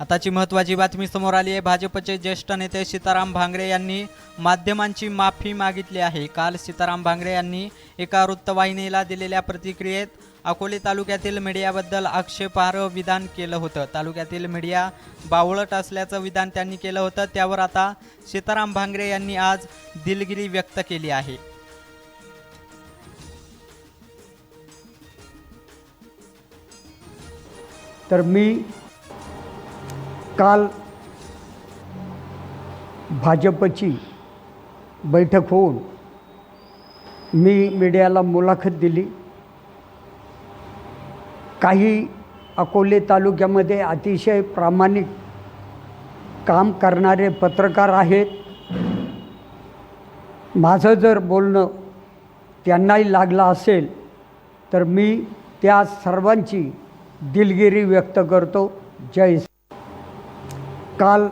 आताची महत्त्वाची बातमी समोर आली आहे. भाजपचे ज्येष्ठ नेते सीताराम भांगरे यांनी माध्यमांची माफी मागितली आहे. काल सीताराम भांगरे यांनी एका वृत्तवाहिनीला दिलेल्या प्रतिक्रियेत अकोले तालुक्यातील मीडियाबद्दल आक्षेपार्ह विधान केलं होतं. तालुक्यातील मीडिया बावळट असल्याचं विधान त्यांनी केलं होतं. त्यावर आता सीताराम भांगरे यांनी आज दिलगिरी व्यक्त केली आहे. तर मी काल भाजपची बैठक होऊन मी मीडियाला मुलाखत दिली. काही अकोले तालुक्यामध्ये अतिशय प्रामाणिक काम करणारे पत्रकार आहेत. माझं जर बोलणं त्यांनाही लागलं असेल तर मी त्या सर्वांची दिलगिरी व्यक्त करतो. जय काल